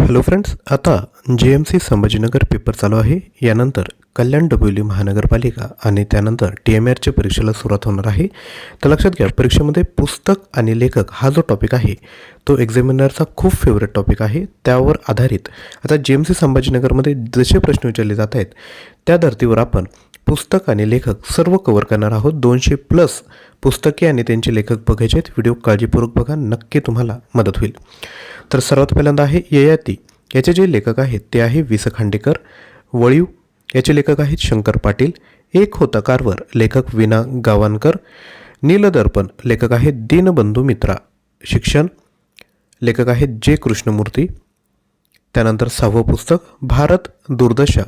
Hello friends आता जे M C Sambhajinagar paper चालू आहे. यानंतर कल्याण डोंबिवली महानगरपालिका आणि त्यानंतर टी एम आरच्या परीक्षेला सुरुवात होणार आहे. तर लक्षात घ्या परीक्षेमध्ये पुस्तक आणि लेखक हा जो टॉपिक आहे तो एक्झामिनरचा खूप फेवरेट टॉपिक आहे. त्यावर आधारित आता जे एम सी संभाजीनगरमध्ये जसे प्रश्न विचारले जात आहेत त्या धर्तीवर आपण पुस्तक आणि लेखक सर्व कव्हर करणार आहोत. दोनशे प्लस पुस्तके आणि त्यांचे लेखक बघायचे आहेत. व्हिडिओ काळजीपूर्वक बघा. नक्की तुम्हाला मदत होईल. तर सर्वात पहिल्यांदा आहे ययाती. याचे जे लेखक आहेत ते आहे वि स खांडेकर वळीव. याचे लेखक आहेत शंकर पाटील एक होता कारवर लेखक विना गावानकर नीलदर्पण. लेखक आहेत दीनबंधू मित्रा शिक्षण. लेखक आहेत जे कृष्णमूर्ती. त्यानंतर सहावं पुस्तक भारत दुर्दशा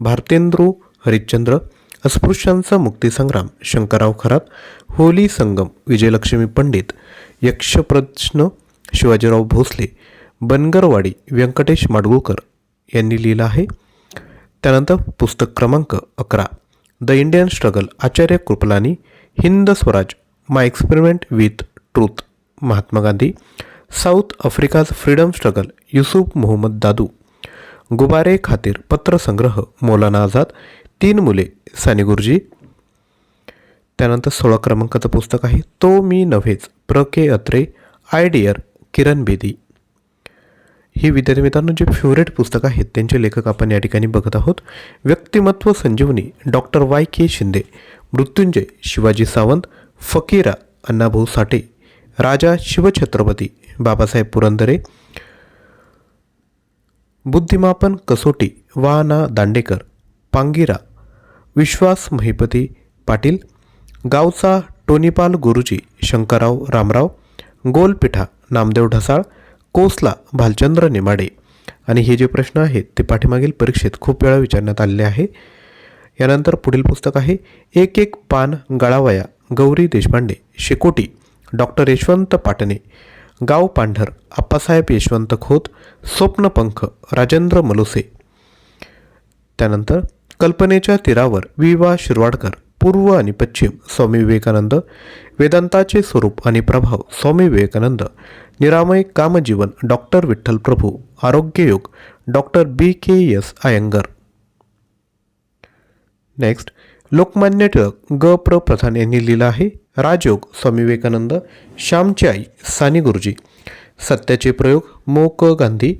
भारतेंद्रू हरिश्चंद्र. अस्पृश्यांचा मुक्तीसंग्राम शंकरराव खरात होली संगम विजयलक्ष्मी पंडित यक्षप्रश्न शिवाजीराव भोसले बनगरवाडी व्यंकटेश माडगुळकर यांनी लिहिलं आहे. त्यानंतर पुस्तक क्रमांक अकरा the Indian struggle Acharya Kripalani Hind Swaraj my experiment with truth Mahatma Gandhi south Africa's freedom struggle Yusuf Mohammad Dadu गुबारे खातीर पत्रसंग्रह मौलाना आझाद तीन मुले साने गुरुजी. त्यानंतर सोळा क्रमांकाचं पुस्तक आहे तो मी नव्हेच. प्र. के. अत्रे आय. डियर किरण बेदी. ही विद्यार्थी मित्रांनो जे फेवरेट पुस्तक आहेत त्यांचे लेखक आपण या ठिकाणी बघत आहोत. व्यक्तिमत्व संजीवनी doctor Y. K. Shinde Mrityunjay Shivaji Sawant Fakira Annabhau Sathe Raja Shivchhatrapati Babasaheb Purandare बुद्धिमापन कसोटी वा ना दांडेकर पांगिरा विश्वास महिपती पाटील गावचा टोनीपाल गुरुजी शंकरराव रामराव गोलपिठा नामदेव ढसाळ कोसला भालचंद्र नेमाडे. आणि हे जे प्रश्न आहेत ते पाठीमागील परीक्षेत खूप वेळा विचारण्यात आलेले आहे. यानंतर पुढील पुस्तक आहे एक एक पान गळावया गौरी देशपांडे शेकोटी डॉक्टर यशवंत पाटणे गाव पांढर आप्पासाहेब यशवंत खोत स्वप्नपंख राजेंद्र मलुसे. त्यानंतर कल्पनेच्या तीरावर वि वा शिरवाडकर पूर्व आणि पश्चिम स्वामी विवेकानंद वेदांताचे स्वरूप आणि प्रभाव स्वामी विवेकानंद निरामय कामजीवन doctor Vitthal Prabhu आरोग्ययोग doctor B K S Iyengar next Lokmanya Tilak Ga Pra Pradhan यांनी लिहिलं आहे राजयोग स्वामी विवेकानंद श्यामची आई सानी गुरुजी. सत्याचे प्रयोग मो क गांधी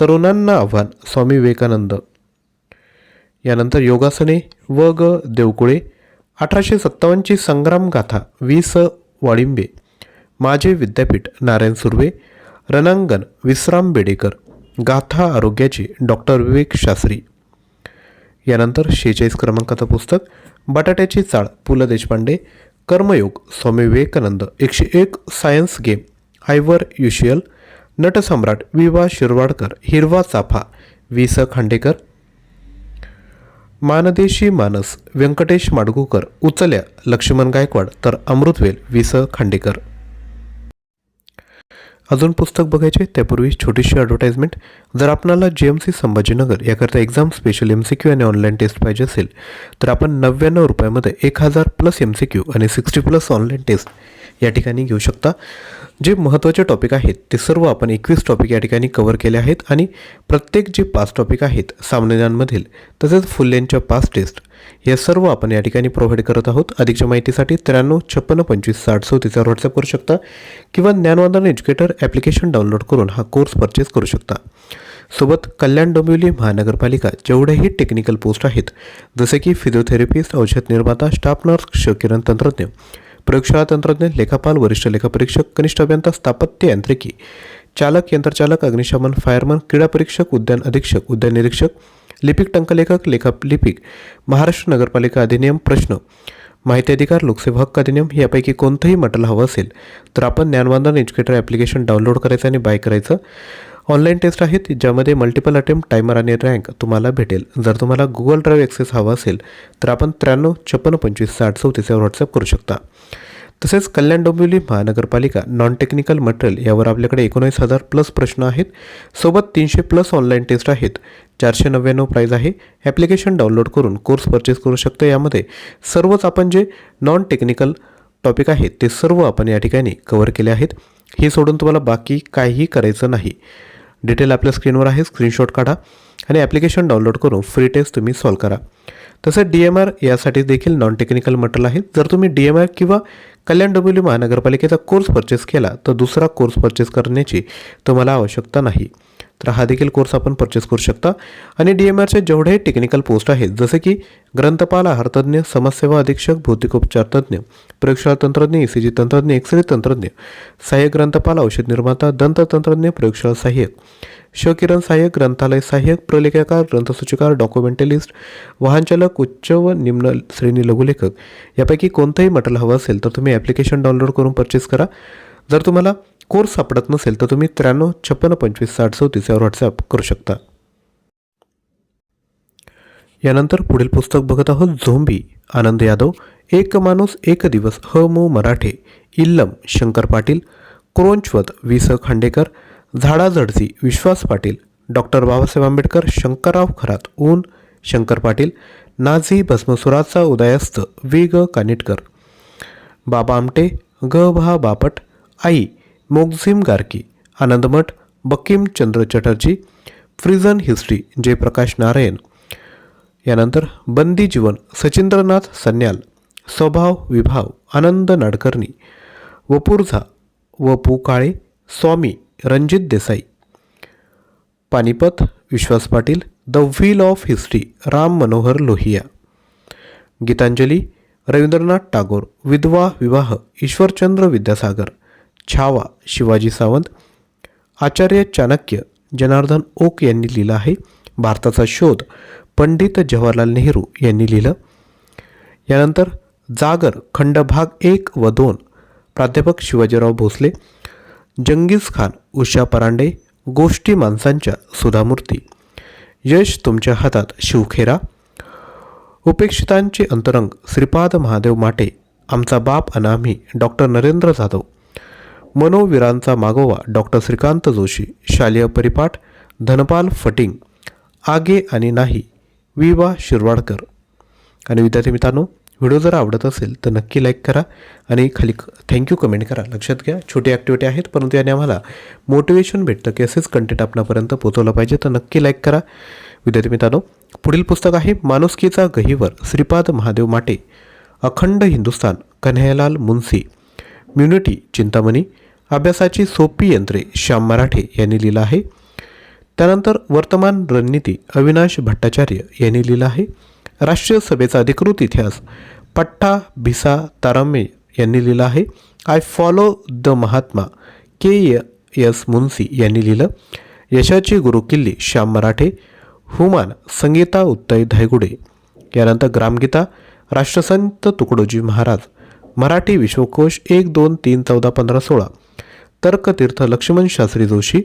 तरुणांना आव्हान स्वामी विवेकानंद. यानंतर योगासने व ग देवकुळे अठराशे सत्तावन्नची संग्राम गाथा वि स वाळिंबे माझे विद्यापीठ नारायण सुर्वे रणांगण विश्राम बेडेकर गाथा आरोग्याचे डॉक्टर विवेक शास्त्री. यानंतर शेहेचाळीस क्रमांकाचं पुस्तक बटाट्याची चाळ पु ल देशपांडे कर्मयोग स्वामी विवेकानंद एकशे एक सायन्स गेम आयवर युशियल नटसम्राट वि वा शिरवाडकर हिरवा चाफा वि स खांडेकर मानदेशी मानस व्यंकटेश माडगूकर उचल्या लक्ष्मण गायकवाड तर अमृतवेल वि स खांडेकर. अजून पुस्तक बघायचे त्यापूर्वी छोटीशी ॲडव्हर्टाईजमेंट जर आपणाला जे एम सी संभाजीनगर याकरता exam special M C Q आणि ऑनलाईन टेस्ट पाहिजे असेल तर आपण नव्याण्णव रुपयामध्ये एक हजार प्लस एम सी क्यू आणि सिक्स्टी प्लस ऑनलाईन टेस्ट या ठिकाणी घेऊ शकता. जे महत्त्वाचे टॉपिक आहेत ते सर्व आपण एकवीस टॉपिक या ठिकाणी कवर केले आहेत आणि प्रत्येक जे पाच टॉपिक आहेत सामन्यांमधील तसेच फुल्लेंच्या पाच टेस्ट या सर्व आपण या ठिकाणी प्रोव्हाइड करत आहोत. अधिकच्या माहितीसाठी त्र्याण्णव छप्पन्न पंचवीस साठ चौतीसवर व्हॉट्सअप करू शकता किंवा ज्ञानवंदन एज्युकेटर ॲप्लिकेशन डाउनलोड करून हा कोर्स परचेस करू शकता. सोबत कल्याण डोंबिवली महानगरपालिका जेवढेही टेक्निकल पोस्ट आहेत जसे की फिजिओथेरपिस्ट औषध निर्माता स्टाफ नर्स क्षकिरण तंत्रज्ञ प्रयोगशाळा तंत्रज्ञ लेखापाल वरिष्ठ लेखापरीक्षक कनिष्ठ अभियंता स्थापत्य यांत्रिकी चालक यंत्रचालक अग्निशमन फायरमन क्रीडा परीक्षक उद्यान अधीक्षक उद्यान निरीक्षक लिपिक टंकलेखक लेखा लिपिक महाराष्ट्र नगरपालिका अधिनियम प्रश्न माहिती अधिकार लोकसेवा हक्क अधिनियम यापैकी कोणतंही मटल हवं असेल तर आपण ज्ञानवंदन एज्युकेटर ॲप्लिकेशन डाउनलोड करायचं आणि बाय करायचं. ऑनलाईन टेस्ट आहेत ज्यामध्ये मल्टिपल अटेम्प्ट टायमर आणि रँक तुम्हाला भेटेल. जर तुम्हाला गुगल ड्राईव्ह ॲक्सेस हवा असेल तर आपण त्र्याण्णव छप्पन्न पंचवीस साठ चौतीसवर व्हॉट्सअप करू शकता. तसेच कल्याण डोंबिवली महानगरपालिका नॉन टेक्निकल मटेरियल यावर आपल्याकडे एकोणीस हजार प्लस प्रश्न आहेत. सोबत तीनशे प्लस ऑनलाईन टेस्ट आहेत. चारशे नव्याण्णव प्राईज आहे. ॲप्लिकेशन डाउनलोड करून कोर्स परचेस करू शकतो. यामध्ये सर्वच आपण जे नॉन टेक्निकल टॉपिक आहेत ते सर्व आपण या ठिकाणी कवर केले आहेत. हे सोडून तुम्हाला बाकी काहीही करायचं नाही. डिटेल आपल्या स्क्रीनवर आहे स्क्रीनशॉट काढा आणि ॲप्लिकेशन डाउनलोड करून फ्री टेस्ट तुम्ही सॉल्व करा. तसंच डी एम आर यासाठी देखील नॉन टेक्निकल मटेरियल आहे. जर तुम्ही डी एम आर किंवा कल्याण डोंबिवली महानगरपालिकेचा कोर्स परचेस केला तर दुसरा कोर्स परचेस करण्याची तुम्हाला आवश्यकता नाही. तर हा देखील कोर्स आपण परचेस करू शकता. आणि डी एम आरचे जेवढे टेक्निकल पोस्ट आहेत जसे की ग्रंथपाल आहारतज्ञ समाजसेवा अधीक्षक भौतिकोपचार तज्ज्ञ प्रयोगशाळा तंत्रज्ञ ई सी जी तंत्रज्ञ एक्सरे तंत्रज्ञ सहाय्यक ग्रंथपाल औषध निर्माता दंत तंत्रज्ञ प्रयोगशाळा सहाय्यक शकिरण सहाय्यक ग्रंथालय सहाय्यक प्रलेखाकार ग्रंथसूचिकार डॉक्युमेंटलिस्ट वाहनचालक उच्च व निम्न श्रेणी लघुलेखक यापैकी कोणतंही मटेरियल हवं असेल तर तुम्ही ॲप्लिकेशन डाउनलोड करून परचेस करा. जर तुम्हाला कोर्स सापडत नसेल तर तुम्ही त्र्याण्णव छप्पन्न पंचवीस साठ चौतीस यावर व्हॉट्सॲप करू शकता. यानंतर पुढील पुस्तक बघत आहोत झोंबी आनंद यादव एक माणूस एक दिवस ह मो मराठे इल्लम शंकर पाटील क्रोंचवत वि स खांडेकर झाडाझडसी विश्वास पाटील डॉक्टर बाबासाहेब आंबेडकर शंकरराव खरात ऊन शंकर पाटील नाझी भस्मसुराचा उदयास्त वी ग कानिटकर. बाबा आमटे ग भा बापट आई Maxim Gorky Anandmath Bankim Chandra Chatterjee prison history Jayaprakash Narayan. यानंतर Bandi Jeevan Sachindranath Sanyal Swabhav Vibhav Anand Nadkarni Vapurza Vapu Kale Swami Ranjit Desai. Panipat Vishwas Patil the wheel of history Ram Manohar Lohia. Gitanjali Rabindranath Tagore Vidhwa Vivah Ishwarchandra Vidyasagar Chhava Shivaji Sawant Acharya Chanakya Janardan Oak यांनी लिहिलं आहे. भारताचा शोध पंडित जवाहरलाल नेहरू यांनी लिहिलं. यानंतर जागर खंड भाग एक व दोन प्राध्यापक शिवाजीराव भोसले जंगीज खान उषा परांडे गोष्टी माणसांच्या सुधामूर्ती. यश तुमच्या हातात शिवखेरा. उपेक्षितांचे अंतरंग श्रीपाद महादेव माटे आमचा बाप अनामी डॉक्टर नरेंद्र जाधव. मनोवीरांचा मागोवा डॉक्टर श्रीकांत जोशी शालेय परिपाठ धनपाल फटिंग आगे आणि नाही वि वा शिरवाडकर. आणि विद्यार्थी मित्रांनो व्हिडिओ जर आवडत असेल तर नक्की लाईक करा आणि खाली थँक्यू कमेंट करा. लक्षात घ्या छोटी ॲक्टिव्हिटी आहेत परंतु याने आम्हाला मोटिवेशन भेटतं की असेच कंटेंट आपणापर्यंत पोचवलं पाहिजे. तर नक्की लाईक करा. विद्यार्थी मित्रांनो पुढील पुस्तक आहे माणुसकीचा गहीवर श्रीपाद महादेव माटे अखंड हिंदुस्थान कन्हैयालाल मुन्सी म्युनिटी चिंतामणी अभ्यासाची सोपी यंत्रे श्याम मराठे यांनी लिहिलं आहे. त्यानंतर वर्तमान रणनीती अविनाश भट्टाचार्य यांनी लिहिलं आहे. राष्ट्रीय सभेचा अधिकृत इतिहास पट्टा भिसा तारामे यांनी लिहिलं आहे. I follow the Mahatma K S Munshi यांनी लिहिलं. यशाची गुरुकिल्ली श्याम मराठे हुमान संगीता उत्तई धायगुडे यानंतर ग्रामगीता राष्ट्रसंत तुकडोजी महाराज मराठी विश्वकोश एक दोन तीन चौदा पंधरा सोळा तर्कतीर्थ लक्ष्मण शास्त्री जोशी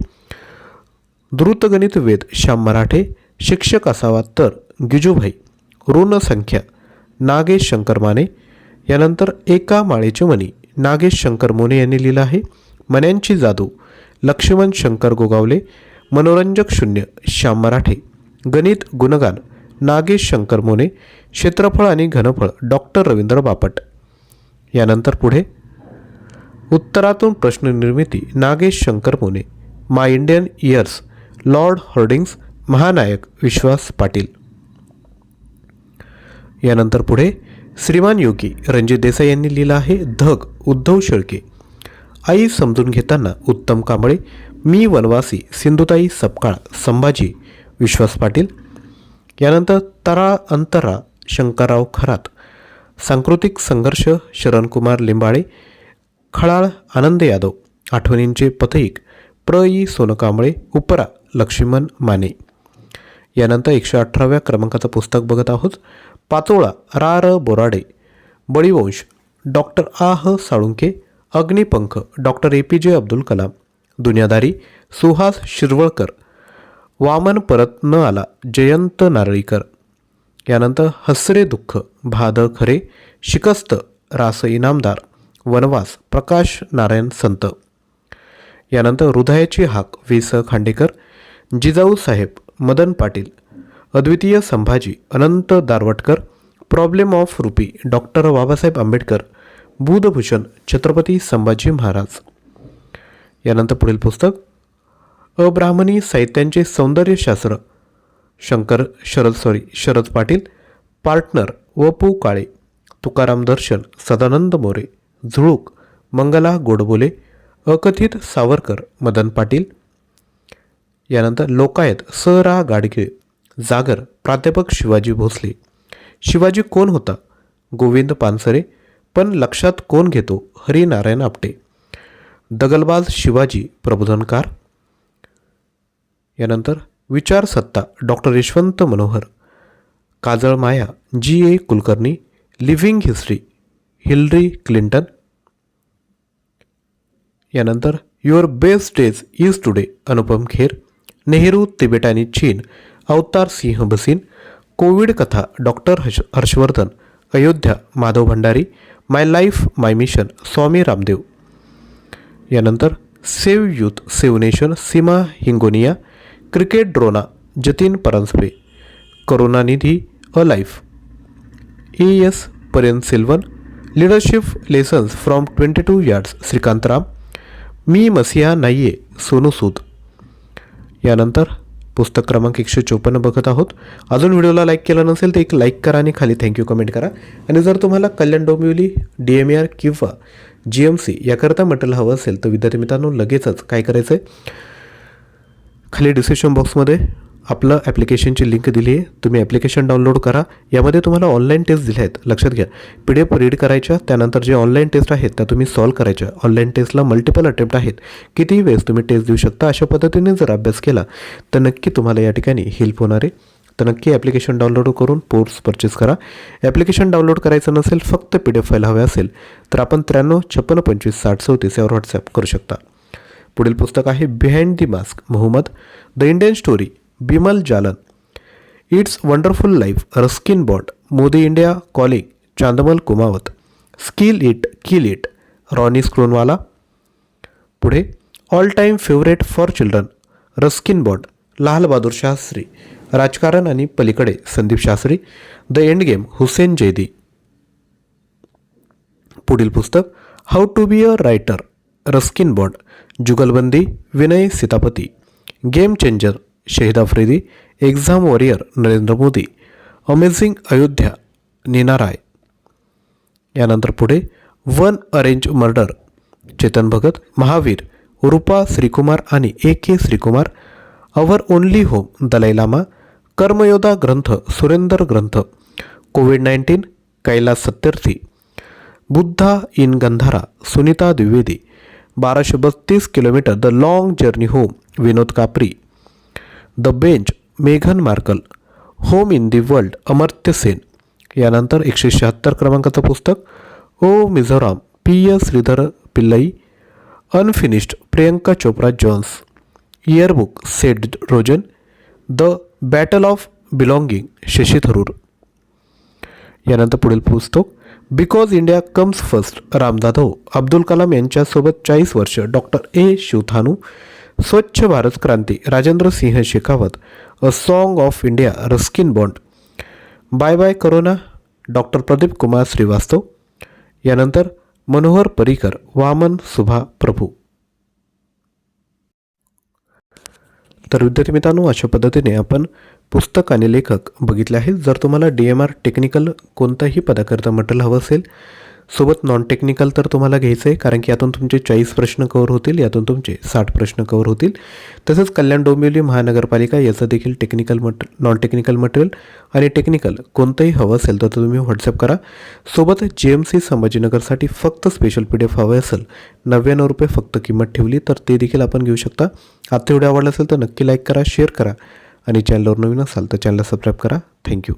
द्रुतगणित वेद श्याम मराठे शिक्षक असावा तर गिजूभाई ऋण संख्या नागेश शंकर माने यानंतर एका माळेचे मणी नागेश शंकर मोने यांनी लिहिलं आहे. मन्यांची जादू लक्ष्मण शंकर गोगावले मनोरंजक शून्य श्याम मराठे. गणित गुणगान नागेश शंकर मोने क्षेत्रफळ आणि घनफळ डॉक्टर रवींद्र बापट. यानंतर पुढे उत्तरातून प्रश्न निर्मिती Nagesh Shankar Mone my Indian years lord Hardinge's महानायक विश्वास पाटील. यानंतर पुढे श्रीमान योगी रणजित देसाई यांनी लिहिलं आहे धग उद्धव शेळके. आई समजून घेताना उत्तम कांबळे मी वनवासी सिंधुताई सपकाळ संभाजी विश्वास पाटील. यानंतर तरा अंतरा शंकरराव खरात सांस्कृतिक संघर्ष शरणकुमार लिंबाळे खळाळ आनंद यादव आठवणींचे पथईक प्र ई सोनकांबळे उपरा लक्ष्मण माने. यानंतर एकशे अठराव्या क्रमांकाचं पुस्तक बघत आहोत. पाचोळा रा र बोराडे बळीवंश डॉक्टर आ ह Salunkhe Agnipankh doctor A P J Abdul Kalam दुनियादारी सुहास शिरवळकर वामन परत न आला जयंत नारळीकर. यानंतर हसरे दुःख भाद खरे शिकस्त रास इनामदार वनवास प्रकाश नारायण संत. यानंतर हृदयाची हाक वि स खांडेकर जिजाऊ साहेब मदन पाटील अद्वितीय Sambhaji Anant Darwatkar problem of rupee doctor Babasaheb Ambedkar Budhbhushan Chhatrapati Sambhaji Maharaj. यानंतर पुढील पुस्तक अब्राह्मणी साहित्यांचे सौंदर्यशास्त्र. Shankar Sharad sorry Sharad Patil partner Va Pu. काळे तुकाराम दर्शन सदानंद मोरे झुळूक मंगला गोडबोले अकथित सावरकर मदन पाटील. यानंतर लोकायत स रा गाडगे जागर प्राध्यापक शिवाजी भोसले. शिवाजी कोण होता? गोविंद पानसरे. पण लक्षात कोण घेतो? हरिनारायण आपटे. दगलबाज शिवाजी प्रबोधनकार. यानंतर विचारसत्ता डॉक्टर यशवंत मनोहर काजळ माया G A Kulkarni living history Hillary Clinton. यानंतर your best days is today Anupam Kher Nehru Tibet आणि चीन अवतार सिंह बसीन कोविड कथा doctor Harsh Harshvardhan Ayodhya Madhav Bhandari my life my mission Swami Ramdev. यानंतर save youth save nation Seema Hingonia cricket Drona Jatin Paranjape Karunanidhi a life. A S Panneerselvan leadership lessons from twenty two yards Shrikant Ram. मी मसिहा नाहीये सोनू सूद. यानंतर पुस्तक क्रमांक एकशे चोपन्न बघत आहोत. अजून व्हिडिओला लाईक केला नसेल तर एक लाईक करा आणि खाली थँक्यू कमेंट करा. आणि जर तुम्हाला Kalyan Dombivli D M R किंवा जी एम सी याकरता मटेरियल हवं असेल तर विद्यार्थी मित्रांनो लगेचच काय करायचं आहे खाली डिस्क्रिप्शन बॉक्समध्ये आपलं ॲप्लिकेशनची लिंक दिली आहे. तुम्ही ॲप्लिकेशन डाउनलोड करा. यामध्ये तुम्हाला ऑनलाईन टेस्ट दिल्या आहेत. लक्षात घ्या. पी डी एफ रीड करायच्या त्यानंतर जे ऑनलाईन टेस्ट आहेत त्या तुम्ही सॉल्व करायच्या. ऑनलाईन टेस्टला मल्टिपल अटेम्प्ट आहेत. कितीही वेळेस तुम्ही टेस्ट देऊ शकता अशा पद्धतीने जर अभ्यास केला तर नक्की तुम्हाला या ठिकाणी हेल्प होणार आहे. तर नक्की ॲप्लिकेशन डाउनलोड करून कोर्स परचेस करा. ॲप्लिकेशन डाउनलोड करायचं नसेल फक्त पी डी एफ फाईल हवे असेल तर आपण त्र्याण्णव छप्पन्न पंचवीस साठ चौतीस यावर व्हॉट्सॲप करू शकता. पुढील पुस्तक आहे behind the mask Mohammad the Indian story Bimal Jalan. It's wonderful life Ruskin Bond Modi India calling Chandmal Kumawat. Skill it kill it Ronnie Screwvala. पुढे all time favourite for children Ruskin Bond Lal Bahadur Shastri. राजकारण आणि पलीकडे Sandeep Shastri. The end game Hussain Zaidi. पुढील पुस्तक how to be a writer Ruskin Bond Jugalbandi Vinay Sitapati game changer Shahid Afridi exam warrior Narendra Modi amazing Ayodhya Neena Rai. यानंतर पुढे one arranged murder Chetan Bhagat Mahavir Rupa Shrikumar आणि A K Shrikumar our only home Dalai Lama कर्मयोधा ग्रंथ सुरेंदर ग्रंथ covid nineteen Kailash Satyarthi Buddha in Gandhara Sunita Dwivedi बाराशे बत्तीस kilometre the long journey home Vinod Kapri. The bench मेघन Markle home in the world Amartya Sen. यानंतर एकशे शहात्तर क्रमांकाचं पुस्तक O Mizoram P S Shreedhar Pillai unfinished Priyanka Chopra Jonas. Yearbook sed Rojan the battle of belonging Shashi Tharoor. यानंतर पुढील पुस्तक because India comes first Ram Jadhav Abdul Kalam यांच्यासोबत चाळीस वर्ष doctor A Sivathanu Swachh Bharat Kranti Rajendra Singh Shekhawat a song of India Ruskin Bond bye bye corona doctor Pradeep Kumar Shrivastava यानंतर मनोहर परिकर वामन सुभा प्रभू तर विद्यार्थी मित्रांनो अशा पद्धतीने आपण पुस्तक आणि लेखक बघितले आहेत. जर तुम्हाला डी एम आर टेक्निकल कोणताही पदाकरता मटेरियल हवं असेल सोबत नॉन टेक्निकल तर तुम्हाला घ्यायचं आहे कारण की यातून तुमचे चाळीस प्रश्न कवर होतील यातून तुमचे साठ प्रश्न कवर होतील. तसंच कल्याण डोंबिवली महानगरपालिका याचं देखील टेक्निकल मट नॉन टेक्निकल मटेरियल आणि टेक्निकल कोणतंही हवं असेल तर तुम्ही व्हॉट्सअप करा. सोबत जे एम सी संभाजीनगरसाठी फक्त स्पेशल पी डी एफ हवं असेल नव्याण्णव रुपये फक्त किंमत ठेवली तर ते देखील आपण घेऊ शकता. आता व्हिडिओ आवडला असेल तर नक्की लाईक करा शेअर करा. आणि चॅनलवर नवीन असाल तर चॅनलला सबस्क्राईब करा. थँक्यू